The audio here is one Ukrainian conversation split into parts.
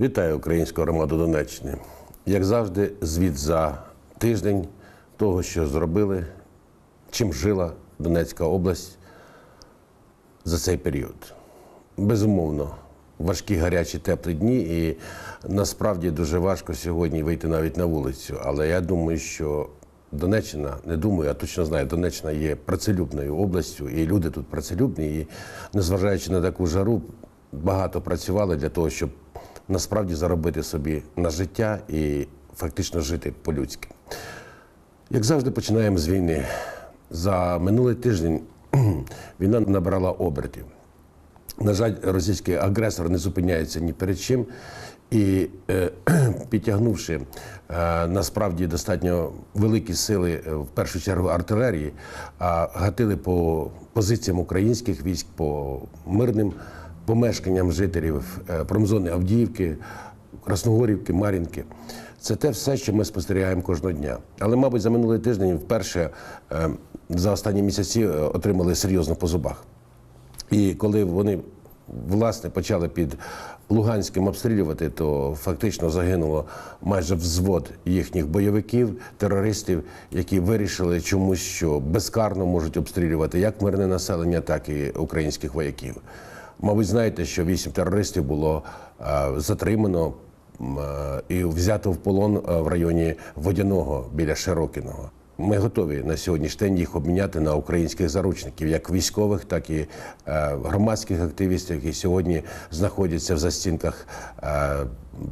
Вітаю українську громаду Донеччини. Як завжди, звіт за тиждень того, що зробили, чим жила Донецька область за цей період. Безумовно, важкі гарячі теплі дні, і насправді дуже важко сьогодні вийти навіть на вулицю. Але я думаю, що Донеччина, не думаю, а точно знаю, Донеччина є працелюбною областю, і люди тут працелюбні, і незважаючи на таку жару, багато працювали для того, щоб насправді заробити собі на життя і фактично жити по-людськи. Як завжди, починаємо з війни. За минулий тиждень війна набрала обертів. На жаль, російський агресор не зупиняється ні перед чим. І е, підтягнувши е, насправді достатньо великі сили, е, в першу чергу артилерії, гатили по позиціям українських військ, по мирним помешканням жителів е, промзони Авдіївки, Красногорівки, Мар'їнки. Це те все, що ми спостерігаємо кожного дня. Але, мабуть, за минулий тиждень вперше е, за останні місяці е, отримали серйозно по зубах. І коли вони власне почали під Луганським обстрілювати, то фактично загинуло майже взвод їхніх бойовиків, терористів, які вирішили чомусь, що безкарно можуть обстрілювати як мирне населення, так і українських вояків. Мабуть, знаєте, що вісім терористів було е, затримано е, і взято в полон е, в районі Водяного біля Широкіного. Ми готові на сьогоднішній день їх обміняти на українських заручників, як військових, так і громадських активістів, які сьогодні знаходяться в застінках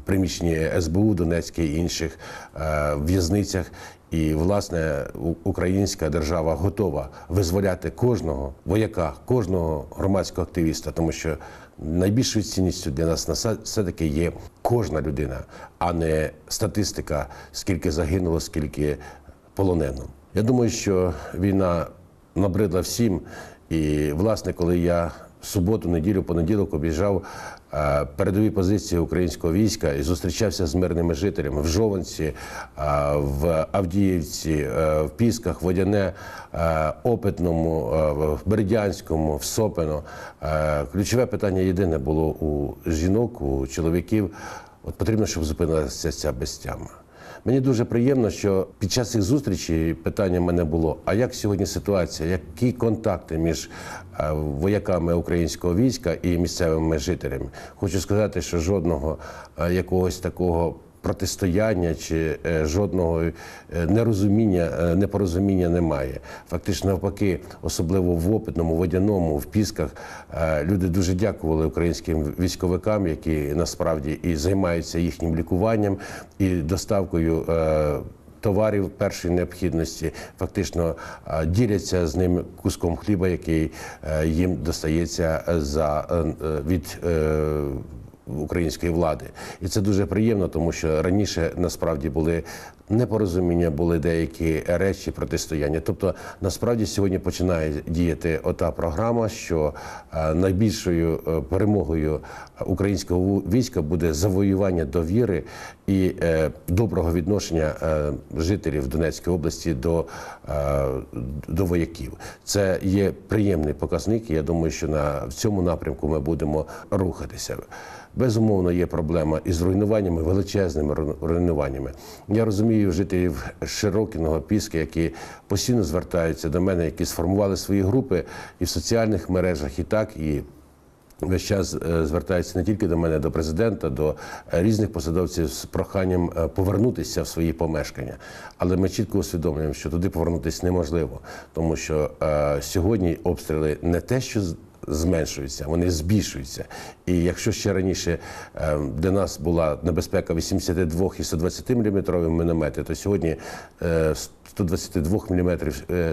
приміщення СБУ Донецької і інших е, в'язницях. І власне українська держава готова визволяти кожного вояка, кожного громадського активіста, тому що найбільшою цінністю для нас наса- все-таки є кожна людина, а не статистика, скільки загинуло, скільки полонено. Я думаю, що війна набридла всім. І, власне, коли я суботу, неділю, понеділок об'їжджав е, передові позиції українського війська і зустрічався з мирними жителями в Жованці, е, в Авдіївці, е, в Пісках, Водяне, Опитному, в Бердянському, в Сопино. Ключове питання єдине було у жінок, у чоловіків. От потрібно, щоб зупинилася ця безтяма. Мені дуже приємно, що під час цих зустрічей питання в мене було: а як сьогодні ситуація? Які контакти між е, вояками українського війська і місцевими жителями? Хочу сказати, що жодного е, якогось такого. Протистояння чи е, жодного е, нерозуміння, е, непорозуміння немає. Фактично, навпаки, особливо в опитному, водяному, в пісках, люди дуже дякували українським військовикам, які насправді і займаються їхнім лікуванням і доставкою. Товарів першої необхідності фактично діляться з ним куском хліба, який їм достається за від української влади, і це дуже приємно, тому що раніше насправді були непорозуміння, були деякі речі протистояння. Тобто, насправді сьогодні починає діяти ота програма, що е, найбільшою е, перемогою українського війська буде завоювання довіри і е, доброго відношення жителів Донецької області до, до вояків. Це є приємний показник. і Я думаю, що на в цьому напрямку ми будемо рухатися. Безумовно, є проблема із руйнуваннями, величезними руйнуваннями. Я розумію жителів Широкіного Піска, які постійно звертаються до мене, які сформували свої групи і в соціальних мережах, і так, і весь час е, звертаються не тільки до мене, до президента, до е, різних посадовців з проханням е, повернутися в свої помешкання. Але ми чітко усвідомлюємо, що туди повернутися неможливо, тому що е, сьогодні обстріли не те, що зменшуються, вони збільшуються. І якщо ще раніше е, для нас була небезпека 82 і 120 мм міномети, то сьогодні е, 122 мм,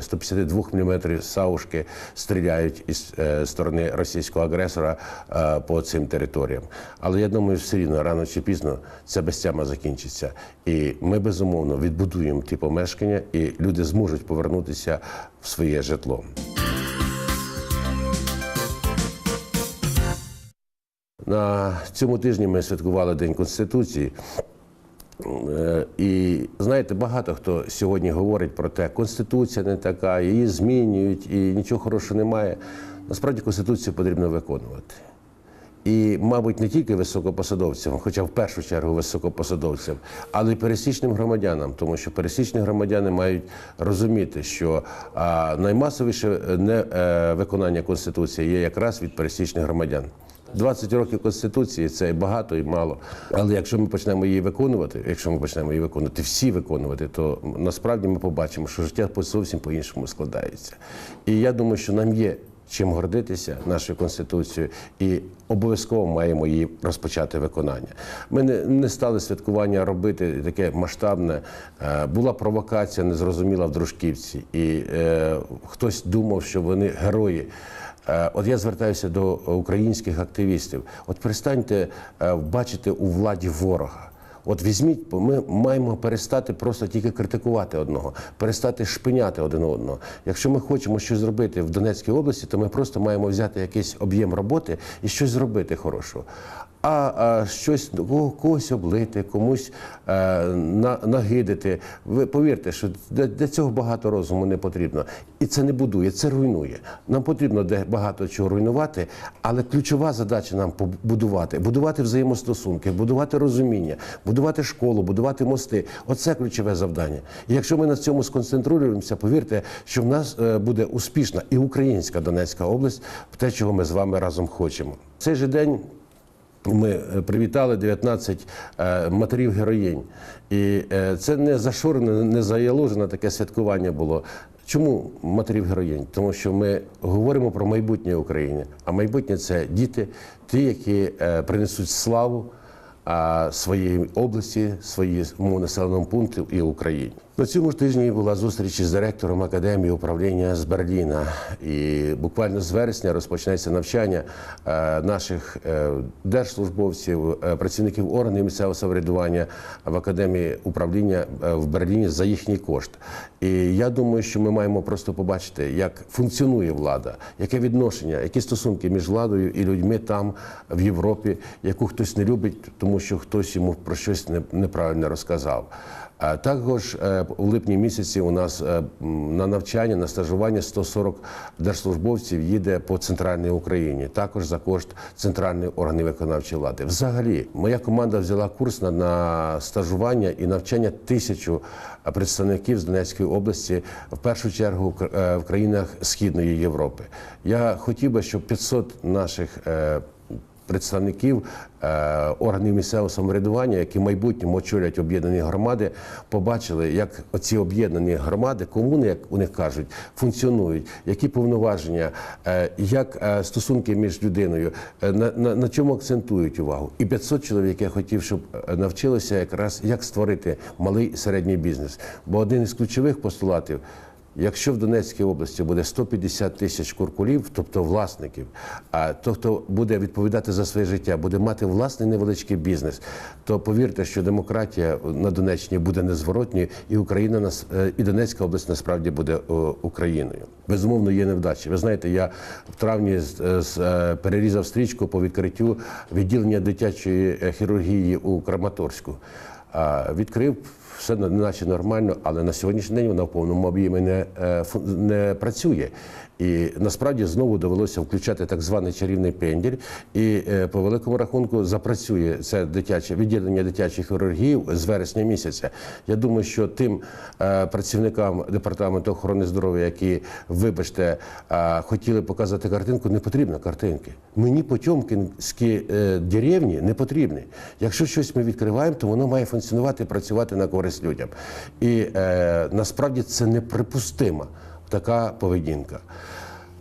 152 мм саушки стріляють із е, сторони російського агресора е, по цим територіям. Але я думаю, все рівно рано чи пізно ця безтяма закінчиться. І ми безумовно відбудуємо ті помешкання, і люди зможуть повернутися в своє житло. На цьому тижні ми святкували День Конституції. Е, І знаєте, багато хто сьогодні говорить про те, конституція не така, її змінюють і нічого хорошого немає. Насправді конституцію потрібно виконувати. І, мабуть, не тільки високопосадовцям, хоча в першу чергу високопосадовцям, але й пересічним громадянам, тому що пересічні громадяни мають розуміти, що наймасовіше не е, виконання конституції є якраз від пересічних громадян. 20 років конституції це і багато і мало. Але якщо ми почнемо її виконувати, якщо ми почнемо її виконувати, всі виконувати, то насправді ми побачимо, що життя зовсім по-іншому складається. І я думаю, що нам є чим гордитися нашою конституцією, і обов'язково маємо її розпочати виконання. Ми не, не стали святкування робити таке масштабне. Е, Була провокація незрозуміла в дружківці, і е, хтось думав, що вони герої. Е, От я звертаюся до українських активістів. От перестаньте е, бачити у владі ворога. От візьміть, ми маємо перестати просто тільки критикувати одного, перестати шпиняти один одного. Якщо ми хочемо щось зробити в Донецькій області, то ми просто маємо взяти якийсь об'єм роботи і щось зробити хорошого. А, а щось кого- когось облити, комусь е, на, нагидити. Ви повірте, що для, для цього багато розуму не потрібно. І це не будує, це руйнує. Нам потрібно де багато чого руйнувати, але ключова задача нам побудувати, будувати взаємостосунки, будувати розуміння, будувати школу, будувати мости. Оце ключове завдання. І якщо ми на цьому сконцентруємося, повірте, що в нас е, буде успішна і українська Донецька область, те, чого ми з вами разом хочемо. Цей же день. Ми е, привітали 19 е, матерів героїнь, і е, це не зашорене, не заяложене таке святкування було. Чому матерів героїнь? Тому що ми говоримо про майбутнє України. А майбутнє це діти, ті, які принесуть славу своєї області, своєму населеному пункту і Україні. На цьому ж тижні була зустріч із директором академії управління з Берліна. І буквально з вересня розпочнеться навчання е, наших е, держслужбовців, е, працівників органів місцевого самоврядування в академії управління в Берліні за їхній кошт. І я думаю, що ми маємо просто побачити, як функціонує влада, яке відношення, які стосунки між владою і людьми там в Європі, яку хтось не любить, тому що хтось йому про щось не- неправильно розказав. Також е, у липні місяці у нас е, на навчання, на стажування 140 держслужбовців їде по центральній Україні, також за кошт центральних органів виконавчої влади. Взагалі, моя команда взяла курс на, на стажування і навчання тисячу е, представників з Донецької області, в першу чергу в е, країнах Східної Європи. Я хотів би, щоб 500 наших е, представників е, органів місцевого самоврядування, які в майбутньому очолять об'єднані громади, побачили, як оці об'єднані громади, комуни, як у них кажуть, функціонують, які повноваження, е, як е, стосунки між людиною, на, на, на чому акцентують увагу. І 500 чоловік я хотів, щоб навчилися якраз як створити малий і середній бізнес. Бо один із ключових постулатів. Якщо в Донецькій області буде 150 тисяч куркулів, тобто власників, а то, хто буде відповідати за своє життя, буде мати власний невеличкий бізнес, то повірте, що демократія на Донеччині буде незворотньою, і Україна нас- е, і Донецька область насправді буде е, Україною. Безумовно, є невдачі. Ви знаєте, я в травні з- е, перерізав стрічку по відкриттю відділення дитячої хірургії у Краматорську. А, Відкрив все на- наче нормально, але на сьогоднішній день вона в повному об'ємі не, е, не працює. І насправді знову довелося включати так званий чарівний пенділь. І е, по великому рахунку запрацює це дитяче відділення дитячої хірургії з вересня місяця. Я думаю, що тим е, працівникам департаменту охорони здоров'я, які, вибачте, хотіли показати картинку, не потрібна картинки. Мені потьомкінські деревні не потрібні. Якщо щось ми відкриваємо, то воно має функціонувати працювати на користь людям. І е, насправді це неприпустима така поведінка.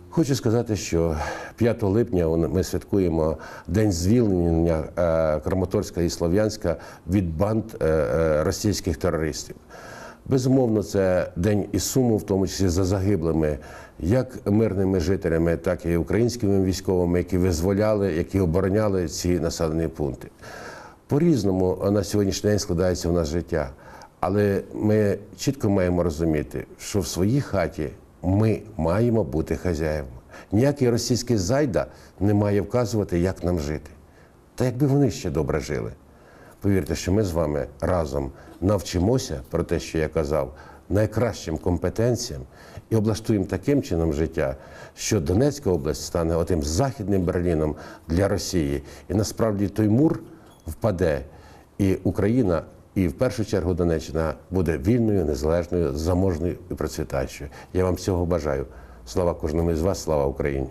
Хочу сказати, що 5 липня ми святкуємо День звільнення е, Краматорська і Слов'янська від банд е, е, російських терористів. Безумовно, це день і суму, в тому числі за загиблими як мирними жителями, так і українськими військовими, які визволяли, які обороняли ці населені пункти. По-різному на сьогоднішній день складається у нас життя. Але ми чітко маємо розуміти, що в своїй хаті ми маємо бути хазяєвами. Ніякий російський зайда не має вказувати, як нам жити. Та якби вони ще добре жили. Повірте, що ми з вами разом навчимося про те, що я казав, найкращим компетенціям і облаштуємо таким чином життя, що Донецька область стане отим західним Берліном для Росії. І насправді той мур впаде, і Україна, і в першу чергу Донеччина буде вільною, незалежною, заможною і процвітаючою. Я вам цього бажаю. Слава кожному із вас, слава Україні!